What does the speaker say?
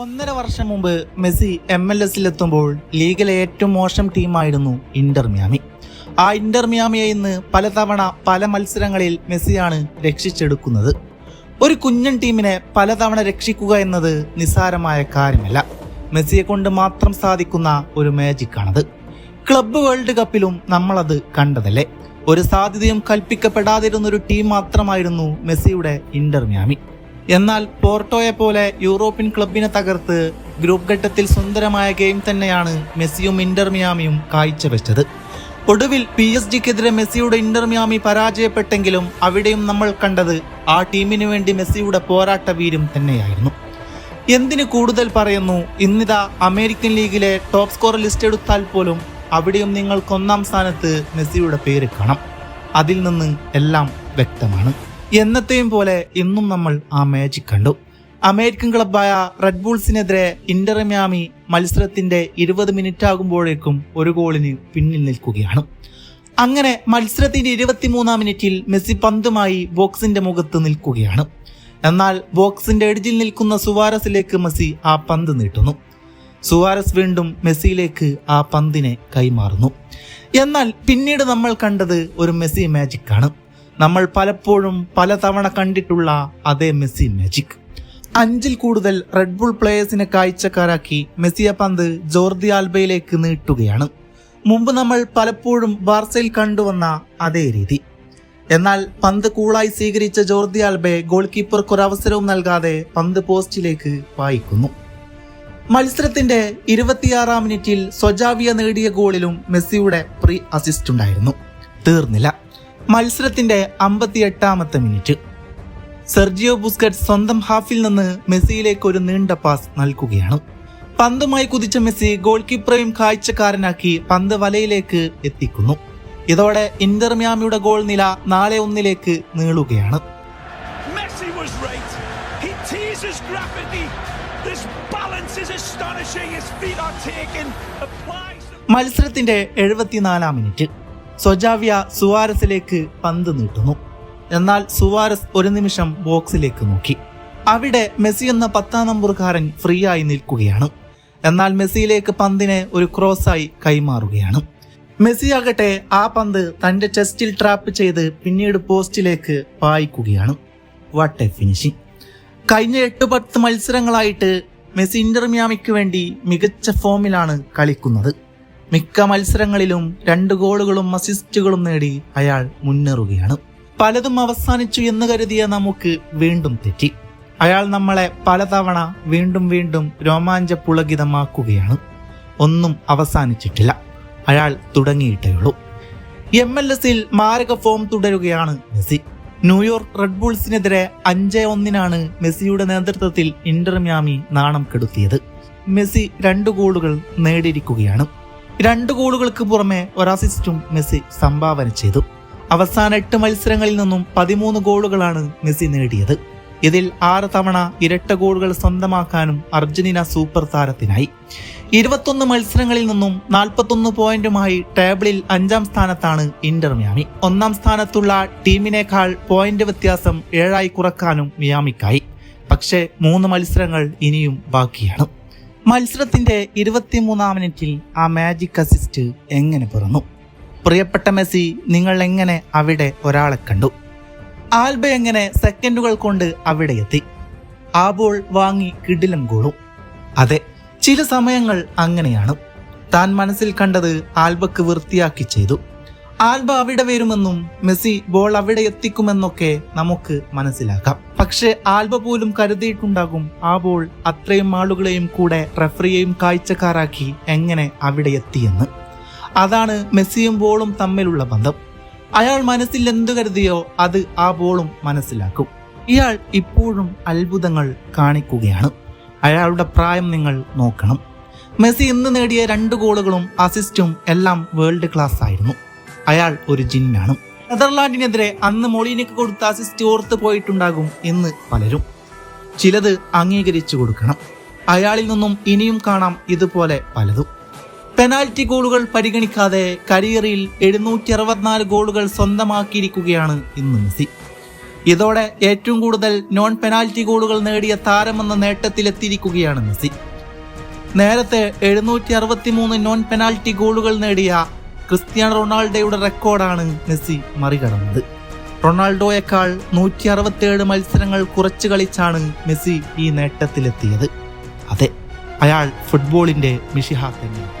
ഒന്നര വർഷം മുമ്പ് മെസ്സി എം എൽ എസിലെത്തുമ്പോൾ ലീഗിലെ ഏറ്റവും മോശം ടീമായിരുന്നു ഇന്റർ മിയാമി. ആ ഇന്റർ മിയാമിയെ ഇന്ന് പലതവണ പല മത്സരങ്ങളിൽ മെസ്സിയാണ് രക്ഷിച്ചെടുക്കുന്നത്. ഒരു കുഞ്ഞൻ ടീമിനെ പലതവണ രക്ഷിക്കുക എന്നത് നിസ്സാരമായ കാര്യമല്ല. മെസ്സിയെ കൊണ്ട് മാത്രം സാധിക്കുന്ന ഒരു മാജിക്കാണത്. ക്ലബ്ബ് വേൾഡ് കപ്പിലും നമ്മളത് കണ്ടതല്ലേ? ഒരു സാധ്യതയും കൽപ്പിക്കപ്പെടാതിരുന്ന ഒരു ടീം മാത്രമായിരുന്നു മെസ്സിയുടെ ഇന്റർ മിയാമി. എന്നാൽ പോർട്ടോയെ പോലെ യൂറോപ്യൻ ക്ലബിനെ തകർത്ത് ഗ്രൂപ്പ് ഘട്ടത്തിൽ സുന്ദരമായ ഗെയിം തന്നെയാണ് മെസ്സിയും ഇന്റർ മിയാമിയും കാഴ്ചവെച്ചത്. ഒടുവിൽ പി എസ് ജിക്കെതിരെ മെസ്സിയുടെ ഇന്റർ മിയാമി പരാജയപ്പെട്ടെങ്കിലും അവിടെയും നമ്മൾ കണ്ടത് ആ ടീമിന് വേണ്ടി മെസ്സിയുടെ പോരാട്ട വീരും തന്നെയായിരുന്നു. എന്തിന് കൂടുതൽ പറയുന്നു? ഇന്നിതാ അമേരിക്കൻ ലീഗിലെ ടോപ്പ് സ്കോർ ലിസ്റ്റ് എടുത്താൽ പോലും അവിടെയും നിങ്ങൾക്ക് ഒന്നാം സ്ഥാനത്ത് മെസ്സിയുടെ പേര് കാണാം. അതിൽ നിന്ന് എല്ലാം വ്യക്തമാണ്. എന്നത്തെയും പോലെ ഇന്നും നമ്മൾ ആ മാജിക് കണ്ടു. അമേരിക്കൻ ക്ലബായ റെഡ് ബുൾസിനെതിരെ ഇന്റർ മിയാമി മത്സരത്തിന്റെ ഇരുപത് മിനിറ്റ് ആകുമ്പോഴേക്കും ഒരു ഗോളിന് പിന്നിൽ നിൽക്കുകയാണ്. അങ്ങനെ മത്സരത്തിന്റെ ഇരുപത്തിമൂന്നാം മിനിറ്റിൽ മെസ്സി പന്തുമായി ബോക്സിന്റെ മുഖത്ത് നിൽക്കുകയാണ്. എന്നാൽ ബോക്സിന്റെ എഡ്ജിൽ നിൽക്കുന്ന സുവാരസിലേക്ക് മെസ്സി ആ പന്ത് നീട്ടുന്നു. സുവാരസ് വീണ്ടും മെസ്സിയിലേക്ക് ആ പന്തിനെ കൈമാറുന്നു. എന്നാൽ പിന്നീട് നമ്മൾ കണ്ടത് ഒരു മെസ്സി മാജിക് ആണ്. നമ്മൾ പലപ്പോഴും പലതവണ കണ്ടിട്ടുള്ള അതേ മെസ്സി മാജിക് അഞ്ചിൽ കൂടുതൽ റെഡ് ബുൾ പ്ലേയേഴ്സിനെ കാഴ്ചക്കാരാക്കി മെസ്സിയ പന്ത് ജോർദി ആൽബയിലേക്ക് നീട്ടുകയാണ്. മുമ്പ് നമ്മൾ പലപ്പോഴും ബാർസയിൽ കണ്ടുവന്ന അതേ രീതി. എന്നാൽ പന്ത് കൂളായി സ്വീകരിച്ച ജോർദി ആൽബെ ഗോൾ അവസരവും നൽകാതെ പന്ത് പോസ്റ്റിലേക്ക് വായിക്കുന്നു മത്സരത്തിന്റെ ഇരുപത്തിയാറാം മിനിറ്റിൽ സ്വജാവിയ നേടിയ ഗോളിലും മെസ്സിയുടെ പ്രീ അസിസ്റ്റ് ഉണ്ടായിരുന്നു. തീർന്നില്ല. മത്സരത്തിന്റെ അമ്പത്തിയെട്ടാമത്തെ മിനിറ്റ്. സെർജിയോ ബുസ്കറ്റ് സ്വന്തം ഹാഫിൽ നിന്ന് മെസ്സിയിലേക്ക് ഒരു നീണ്ട പാസ് നൽകുകയാണ്. പന്തുമായി കുതിച്ച മെസ്സി ഗോൾ കീപ്പറെയും കാഴ്ചക്കാരനാക്കി പന്ത് വലയിലേക്ക് എത്തിക്കുന്നു. ഇതോടെ ഇന്റർ മിയാമിയുടെ ഗോൾ നില നാളെ ഒന്നിലേക്ക് നീളുകയാണ്. മത്സരത്തിന്റെ എഴുപത്തിനാലാം മിനിറ്റ്. സൊജാവിയ സുവാരസിലേക്ക് പന്ത് നീട്ടുന്നു. എന്നാൽ സുവാരസ് ഒരു നിമിഷം ബോക്സിലേക്ക് നോക്കി. അവിടെ മെസ്സി എന്ന പത്താം നമ്പർക്കാരൻ ഫ്രീ ആയി നിൽക്കുകയാണ്. എന്നാൽ മെസ്സിയിലേക്ക് പന്തിനെ ഒരു ക്രോസായി കൈമാറുകയാണ്. മെസ്സി ആകട്ടെ ആ പന്ത് തന്റെ ചെസ്റ്റിൽ ട്രാപ്പ് ചെയ്ത് പിന്നീട് പോസ്റ്റിലേക്ക് പായിക്കുകയാണ്. വാട്ട് എ ഫിനിഷിംഗ് കഴിഞ്ഞ എട്ട് പത്ത് മത്സരങ്ങളായിട്ട് മെസ്സി ഇന്റർ മിയാമിക്ക് വേണ്ടി മികച്ച ഫോമിലാണ് കളിക്കുന്നത്. മിക്ക മത്സരങ്ങളിലും രണ്ട് ഗോളുകളും അസിസ്റ്റുകളും നേടി അയാൾ മുന്നേറുകയാണ്. പലതും അവസാനിച്ചു എന്ന് കരുതിയ നമുക്ക് വീണ്ടും തെറ്റി. അയാൾ നമ്മളെ പലതവണ വീണ്ടും വീണ്ടും രോമാഞ്ച പുളകിതമാക്കുകയാണ്. ഒന്നും അവസാനിച്ചിട്ടില്ല. അയാൾ തുടങ്ങിയിട്ടേയുള്ളൂ എം എൽ എസിൽ മാരക ഫോം തുടരുകയാണ് മെസ്സി. ന്യൂയോർക്ക് റെഡ് ബുൾസിനെതിരെ അഞ്ച് ഒന്നിനാണ് മെസ്സിയുടെ നേതൃത്വത്തിൽ ഇന്റർ മിയാമി നാണം കെടുത്തിയത്. മെസ്സി രണ്ട് ഗോളുകൾ നേടിയിരിക്കുകയാണ്. രണ്ട് ഗോളുകൾക്ക് പുറമെ ഒരു അസിസ്റ്റും മെസ്സി സംഭാവന ചെയ്തു. അവസാന എട്ട് മത്സരങ്ങളിൽ നിന്നും പതിമൂന്ന് ഗോളുകളാണ് മെസ്സി നേടിയത്. ഇതിൽ ആറ് തവണ ഇരട്ട ഗോളുകൾ സ്വന്തമാക്കാനും അർജന്റീന സൂപ്പർ താരത്തിനായി. ഇരുപത്തൊന്ന് മത്സരങ്ങളിൽ നിന്നും നാൽപ്പത്തൊന്ന് പോയിന്റുമായി ടേബിളിൽ അഞ്ചാം സ്ഥാനത്താണ് ഇന്റർ മിയാമി. ഒന്നാം സ്ഥാനത്തുള്ള ടീമിനേക്കാൾ പോയിന്റ് വ്യത്യാസം ഏഴായി കുറക്കാനും മിയാമിക്കായി. പക്ഷേ മൂന്ന് മത്സരങ്ങൾ ഇനിയും ബാക്കിയാണ്. മത്സരത്തിന്റെ ഇരുപത്തിമൂന്നാം മിനിറ്റിൽ ആ മാജിക് അസിസ്റ്റ് എങ്ങനെ പിറന്നു? പ്രിയപ്പെട്ട മെസ്സി നിങ്ങൾ എങ്ങനെ അവിടെ ഒരാളെ കണ്ടു? ആൽബ എങ്ങനെ സെക്കൻഡുകൾ കൊണ്ട് അവിടെ എത്തി? ആ ബോൾ വാങ്ങി കിടിലം ഗോളും. അതെ ചില സമയങ്ങൾ അങ്ങനെയാണ്. താൻ മനസ്സിൽ കണ്ടത് ആൽബക്ക് വൃത്തിയാക്കി ചെയ്തു. ആൽബ അവിടെ വരുമെന്നും മെസ്സി ബോൾ അവിടെ എത്തിക്കുമെന്നൊക്കെ നമുക്ക് മനസ്സിലാക്കാം. പക്ഷെ ആൽബ പോലും കരുതിയിട്ടുണ്ടാകും ആ ബോൾ അത്രയും ആളുകളെയും കൂടെ റഫറിയെയും കാഴ്ചക്കാരാക്കി എങ്ങനെ അവിടെ എത്തിയെന്ന്. അതാണ് മെസ്സിയും ബോളും തമ്മിലുള്ള ബന്ധം. അയാൾ മനസ്സിൽ എന്തു കരുതിയോ അത് ആ ബോളും മനസ്സിലാക്കും. ഇയാൾ ഇപ്പോഴും അത്ഭുതങ്ങൾ കാണിക്കുകയാണ്. അയാളുടെ പ്രായം നിങ്ങൾ നോക്കണം. മെസ്സി ഇന്ന് നേടിയ രണ്ട് ഗോളുകളും അസിസ്റ്റും എല്ലാം വേൾഡ് ക്ലാസ് ആയിരുന്നു. അയാൾ ഒരു ജിന്നാണ്. നെതർലാൻഡിനെതിരെ അന്ന് മോളിനേക്ക് കൊടുത്ത അസിസ്റ്റ് ഓർത്ത് പോയിട്ടുണ്ടാകും എന്ന് പലരും. ചിലത് അംഗീകരിച്ചു കൊടുക്കണം. അയാളിൽ നിന്നും ഇനിയും കാണാം ഇതുപോലെ പലതും. പെനാൽറ്റി ഗോളുകൾ പരിഗണിക്കാതെ കരിയറിൽ എഴുന്നൂറ്റി അറുപത്തിനാല് ഗോളുകൾ സ്വന്തമാക്കിയിരിക്കുകയാണ് ഇന്ന് മെസ്സി. ഇതോടെ ഏറ്റവും കൂടുതൽ നോൺ പെനാൽറ്റി ഗോളുകൾ നേടിയ താരമെന്ന നേട്ടത്തിലെത്തിയിരിക്കുകയാണ് മെസ്സി. നേരത്തെ എഴുന്നൂറ്റി അറുപത്തിമൂന്ന് നോൺ പെനാൽറ്റി ഗോളുകൾ നേടിയ ക്രിസ്ത്യാനോ റൊണാൾഡോയുടെ റെക്കോർഡാണ് മെസ്സി മറികടന്നത്. റൊണാൾഡോയേക്കാൾ നൂറ്റി അറുപത്തിയേഴ് മത്സരങ്ങൾ കുറച്ച് കളിച്ചാണ് മെസ്സി ഈ നേട്ടത്തിലെത്തിയത്. അതെ അയാൾ ഫുട്ബോളിന്റെ മിഷിഹ തന്നെയാണ്.